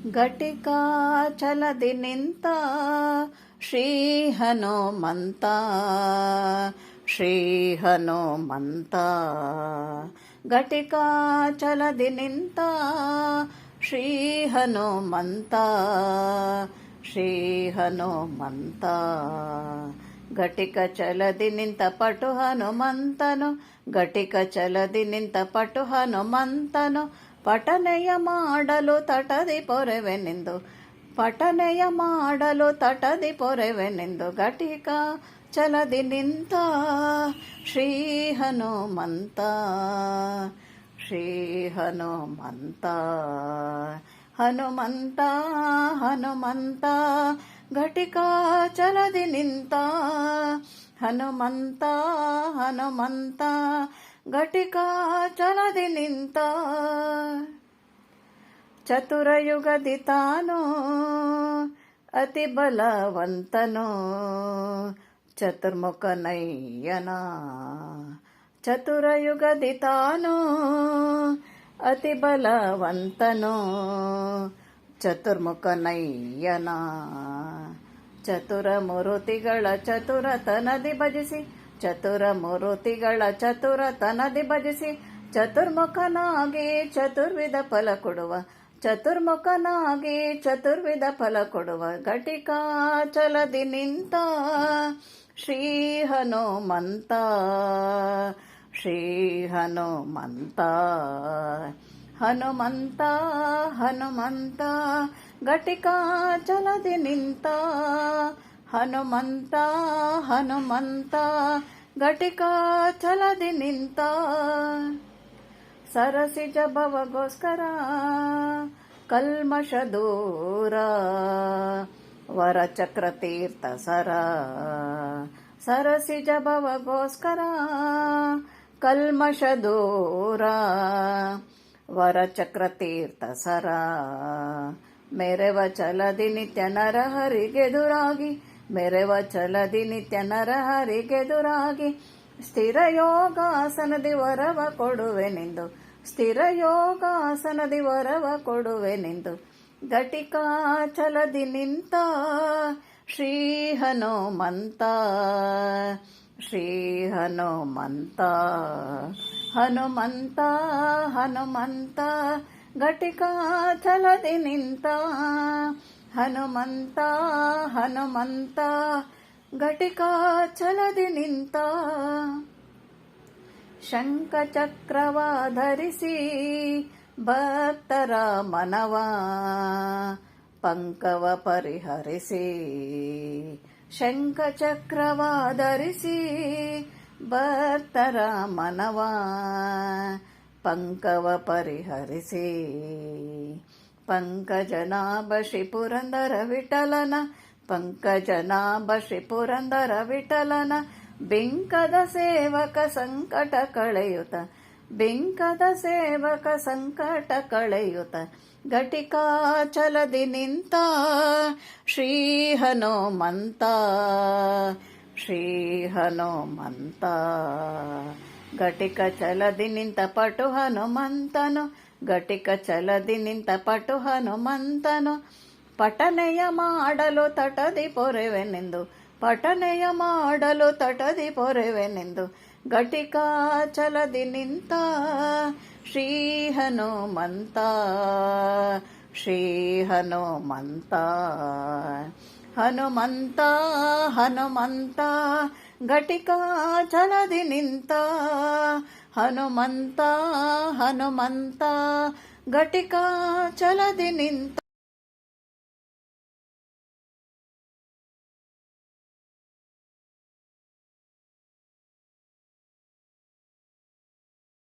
ಘಟಿಕಾ ಚಲದಿ ನಿಂತ ಶ್ರೀ ಹನುಮಂತ ಶ್ರೀ ಹನುಮಂತ ಘಟಿಕಾ ಚಲದಿ ನಿಂತ ಶ್ರೀ ಹನುಮಂತ ಶ್ರೀ ಹನುಮಂತ ಘಟಿಕ ಚಲದಿ ನಿಂತ ಪಟು ಹನುಮಂತನು ಘಟಿಕ ಚಲದಿ ನಿಂತ ಪಟು ಹನುಮಂತನು ಪಠನೆಯ ಮಾಡಲು ತಟದಿ ಪೊರೆವೆನೆಂದು ಪಠನೆಯ ಮಾಡಲು ತಟದಿ ಪೊರೆವೆನೆಂದು ಘಟಿಕ ಚಲದಿ ನಿಂತ ಶ್ರೀ ಹನುಮಂತ ಶ್ರೀ ಹನುಮಂತ ಹನುಮಂತ ಹನುಮಂತ ಘಟಿಕ ಚಲದಿ ನಿಂತ ಹನುಮಂತ ಹನುಮಂತ ಘಟಿಕ ಚಲದಿ ನಿಂತ. ಚತುರಯುಗದಿ ತಾನೋ, ಅತಿ ಬಲವಂತನೋ ಚತುರ್ಮುಖನಯ್ಯನ ಚತುರಯುಗದಿ ತಾನೋ, ಅತಿ ಬಲವಂತನೋ ಚತುರ್ಮುಖನಯ್ಯನ ಚತುರ ಮುರುತಿಗಳ ಚತುರತನದಿ ಭಜಿಸಿ ಚತುರ ಮುರುತಿಗಳ ಚತುರತನದಿ ಭಜಿಸಿ, ಚತುರ್ಮುಖನಾಗಿ ಚತುರ್ವಿಧ ಫಲ ಕೊಡುವ, ಚತುರ್ಮುಖನಾಗಿ ಚತುರ್ವಿಧ ಫಲ ಕೊಡುವ ಘಟಿಕಾ ಚಲದಿ ನಿಂತ ಶ್ರೀ ಹನುಮಂತ ಶ್ರೀ ಹನುಮಂತ ಹನುಮಂತ ಹನುಮಂತ ಘಟಿಕಾ ಚಲದಿ ನಿಂತ ಹನುಮಂತ ಹನುಮಂತ, ಘಟಿಕಾ ಚಲದಿ ನಿಂತ. ಸರಸಿಜ ಭವಗೋಸ್ಕರ ಕಲ್ಮಷ ದೂರ. ವರಚಕ್ರ ತೀರ್ಥ ಸರ, ಸರಸಿಜ ಭವಗೋಸ್ಕರ, ಕಲ್ಮಶ ದೂರ. ವರಚಕ್ರ ತೀರ್ಥ ಸರ, ಮೆರೆವ ಚಲದಿ ನಿತ್ಯ ನರಹರಿಗೆದುರಾಗಿ ಮೆರೆವ ಚಲದಿ ನಿತ್ಯ ನರಹರಿಗೆದುರಾಗಿ ಸ್ಥಿರ ಯೋಗಾಸನದಿ ವರವ ಕೊಡುವೆನೆಂದು ಸ್ಥಿರ ಯೋಗಾಸನದಿ ವರವ ಕೊಡುವೆನೆಂದು ಘಟಿಕಾ ಚಲದಿ ನಿಂತ ಶ್ರೀ ಹನುಮಂತ ಶ್ರೀ ಹನುಮಂತ ಹನುಮಂತ ಹನುಮಂತ. ಘಟಿಕಾ ಚಲದಿ ನಿಂತ ಹನುಮಂತ ಹನುಮಂತ, ಘಟಿಕಾ ಚಲದಿ ನಿಂತ. ಶಂಖಚಕ್ರವ ಧರಿಸಿ ಭಕ್ತರ ಮನವ ಪಂಕವ ಪರಿಹರಿಸಿ. ಶಂಖಚಕ್ರವ ಧರಿಸಿ ಭಕ್ತರ ಮನವ ಪಂಕವ ಪರಿಹರಿಸಿ. ಪಂಕಜನಾಭ ಶ್ರೀ ಪುರಂದರ ವಿಠಲನ ಪಂಕಜನಾಭ ಶ್ರೀ ಪುರಂದರ ವಿಠಲನ ಬಿಂಕದ ಸೇವಕ ಸಂಕಟ ಕಳೆಯುತ ಬಿಂಕದ ಸೇವಕ ಸಂಕಟ ಕಳೆಯುತ ಘಟಿಕಾಚಲದಿ ನಿಂತ ಶ್ರೀ ಹನುಮಂತ ಶ್ರೀ ಹನುಮಂತ ಘಟಿಕ ಚಲದಿ ನಿಂತ ಪಟು ಹನುಮಂತನು ಘಟಿಕ ಚಲದಿ ನಿಂತ ಪಟು ಹನುಮಂತನು ಪಟನೆಯ ಮಾಡಲು ತಟದಿ ಪೊರೆವೆನೆಂದು ಪಟನೆಯ ಮಾಡಲು ತಟದಿ ಪೊರೆವೆನೆಂದು, ಘಟಿಕ ಚಲದಿ ನಿಂತ ಶ್ರೀ ಹನುಮಂತ ಶ್ರೀ ಹನುಮಂತ ಹನುಮಂತ ಹನುಮಂತ ಘಟಿಕಾ ಚಲದಿ ನಿಂತ ಹನುಮಂತ ಹನುಮಂತ ಘಟಿಕಾ ಚಲದಿ ನಿಂತ